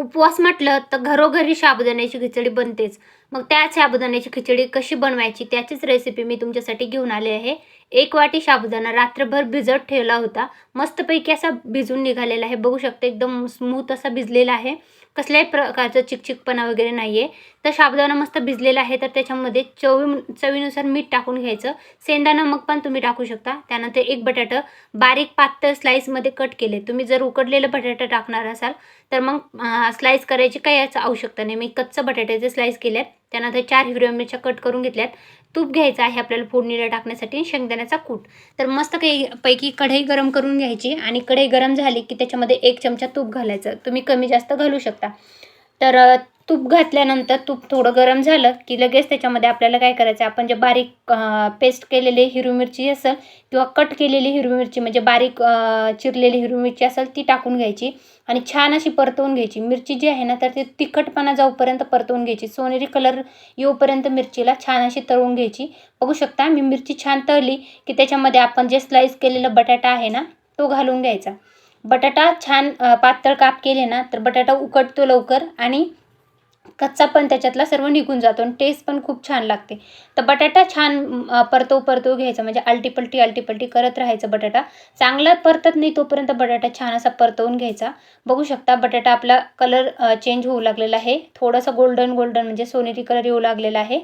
उपवास म्हटलं तर घरोघरी साबुदाण्याची खिचडी बनतेच. मग त्या साबुदाण्याची खिचडी कशी बनवायची त्याचीच रेसिपी मी तुमच्यासाठी घेऊन आले आहे. एक वाटी साबुदाणा रात्रभर भिजत ठेवला होता. मस्तपैकी असा भिजून निघालेला आहे. बघू शकते एकदम स्मूथ असा भिजलेला आहे. कसल्याही प्रकारचं चिकचिकपणा वगैरे नाही आहे तर साबुदाणा मस्त भिजलेला आहे. तर त्याच्यामध्ये चवी चवीनुसार मीठ टाकून घ्यायचं. सेंदा नमक पण तुम्ही टाकू शकता. त्यानंतर एक बटाटं बारीक पातळ स्लाईसमध्ये कट केले. तुम्ही जर उकडलेलं बटाटा टाकणार असाल तर मग स्लाईस करायची काही याचं आवश्यकता नाही. मी कच्चं बटाट्याचे स्लाईस केल्यात त्यानंतर चार हिरव्या मिरच्या कट करून घेतल्यात. तूप घ्यायचं आहे आपल्याला फोडणीला टाकण्यासाठी शेंगदाण्याचा कूट. तर मस्त काही पैकी कढई गरम करून घ्यायची आणि कढई गरम झाली की त्याच्यामध्ये एक चमचा तूप घालायचं. तुम्ही कमी जास्त घालू शकता. तर तूप घातल्यानंतर तूप थोडं गरम झालं की लगेच त्याच्यामध्ये आपल्याला काय करायचं आपण जे बारीक पेस्ट केलेली हिरवी मिरची असेल किंवा कट केलेली हिरवी मिरची म्हणजे बारीक चिरलेली हिरवी मिरची असेल ती टाकून घ्यायची आणि छान अशी परतवून घ्यायची. मिरची जी आहे ना तर ती तिखटपणा जाऊपर्यंत परतवून घ्यायची. सोनेरी कलर येऊपर्यंत मिरचीला छान अशी तळून घ्यायची. बघू शकता मी मिरची छान तळली की त्याच्यामध्ये आपण जे स्लाईस केलेला बटाटा आहे ना तो घालून घ्यायचा. बटाटा छान पातळ काप केले ना तर बटाटा उकडतो लवकर आणि कच्चा पण त्याच्यातला सर्व निघून जातो आणि टेस्ट पण खूप छान लागते. तर बटाटा छान परतो परतो घ्यायचा. म्हणजे आलटीपलटी आलटीपलटी करत राहायचं बटाटा. चांगला परतत नाही तोपर्यंत बटाटा छान असा परतवून घ्यायचा. बघू शकता बटाटा आपला कलर चेंज होऊ लागलेला आहे. थोडासा गोल्डन गोल्डन म्हणजे सोनेरी कलर येऊ लागलेला आहे.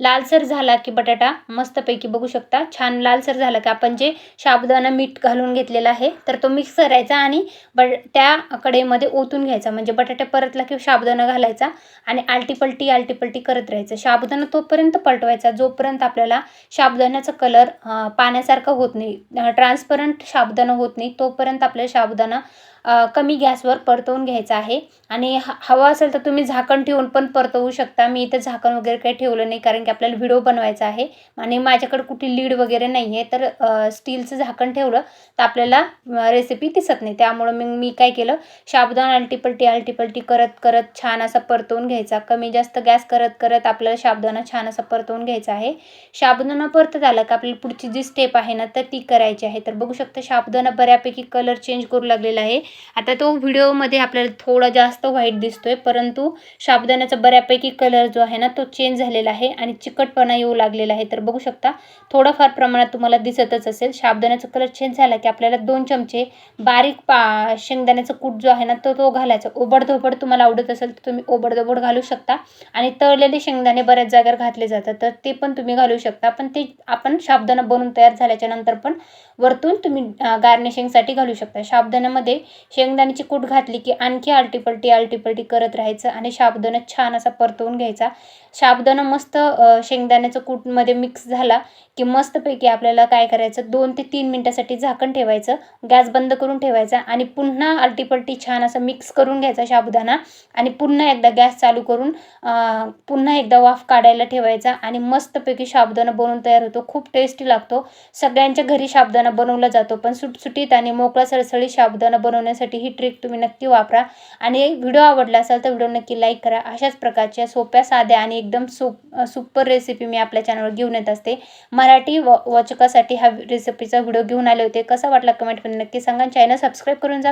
लालसर झाला की बटाटा मस्तपैकी बघू शकता. छान लालसर झाला की आपण जे साबुदाणा मीठ घालून घेतलेला आहे तर तो मिक्स करायचा आणि बट त्या कडेमध्ये ओतून घ्यायचा. म्हणजे बटाटा परतला की शाबुदाना घालायचा आणि आलटीपलटी आलटीपलटी करत राहायचं. साबुदाणा तोपर्यंत पलटवायचा जोपर्यंत आपल्याला साबुदाण्याचा कलर पाण्यासारखा होत नाही ट्रान्सपरंट शाबुदाना होत नाही तोपर्यंत आपल्याला साबुदाणा कमी गॅसवर परतवून घ्यायचा आहे. आणि ह हवा असेल तर तुम्ही झाकण ठेवून पण परतवू शकता. मी इथं झाकण वगैरे काही ठेवलं नाही कारण की आपल्याला व्हिडिओ बनवायचा आहे. आणि माझ्याकडे कुठे लीड वगैरे नाही आहे तर स्टीलचं झाकण ठेवलं तर आपल्याला रेसिपी दिसत नाही. त्यामुळं मग मी काय केलं? शाबदान आलटीपलटी आलटीपलटी करत करत छान असा परतवून घ्यायचा. कमी जास्त गॅस करत करत आपल्याला शाबदाना छान असा परतवून घ्यायचा आहे. शाबदाना परतत आला का आपल्याला पुढची जी स्टेप आहे ना तर ती करायची आहे. तर बघू शकता शाबदाना बऱ्यापैकी कलर चेंज करू लागलेला आहे. आता तो व्हिडिओमध्ये आपल्याला थोडा जास्त व्हाईट दिसतोय परंतु साबुदाण्याचा बऱ्यापैकी कलर जो आहे ना तो चेंज झालेला आहे आणि चिकटपणा येऊ लागलेला आहे. तर बघू शकता थोडाफार प्रमाणात तुम्हाला दिसतच असेल. साबुदाण्याचा कलर चेंज झाला की आपल्याला दोन चमचे बारीक पा शेंगदाण्याचा कूट जो आहे ना तो तो घालायचा. ओबडधोबड तुम्हाला आवडत असेल तर तुम्ही ओबडधोबड घालू शकता. आणि तळलेले शेंगदाणे बऱ्याच जागेवर घातले जातात तर ते पण तुम्ही घालू शकता. पण ते आपण साबुदाणा बनवून तयार झाल्याच्यानंतर पण वरतून तुम्ही गार्निशिंगसाठी घालू शकता. साबुदाण्यामध्ये शेंगदाण्याची कूट घातली की आणखी आलटीपलटी आलटीपलटी करत राहायचं आणि साबुदाणा छान असा परतवून घ्यायचा. साबुदाणा मस्त शेंगदाण्याचं कूटमध्ये मिक्स झाला की मस्तपैकी आपल्याला काय करायचं? दोन ते तीन मिनटासाठी झाकण ठेवायचं गॅस बंद करून ठेवायचा आणि पुन्हा आलटीपलटी छान असं मिक्स करून घ्यायचा साबुदाणा आणि पुन्हा एकदा गॅस चालू करून पुन्हा एकदा वाफ काढायला ठेवायचा आणि मस्तपैकी साबुदाणा बनवून तयार होतो. खूप टेस्टी लागतो. सगळ्यांच्या घरी साबुदाणा बनवला जातो पण सुटसुटीत आणि मोकळा सळसळीत साबुदाणा करण्यासाठी ही ट्रिक तुम्ही नक्की वापरा. आणि व्हिडिओ आवडला असेल तर व्हिडिओ नक्की लाईक करा. अशाच प्रकारच्या सोप्या साध्या आणि एकदम सुप सुपर रेसिपी मी आपल्या चॅनलवर घेऊन येत असते. मराठी व वाचकासाठी हा रेसिपीचा व्हिडिओ घेऊन आले होते. कसा वाटला कमेंटमध्ये नक्की सांगा चॅनल सबस्क्राईब करून जा.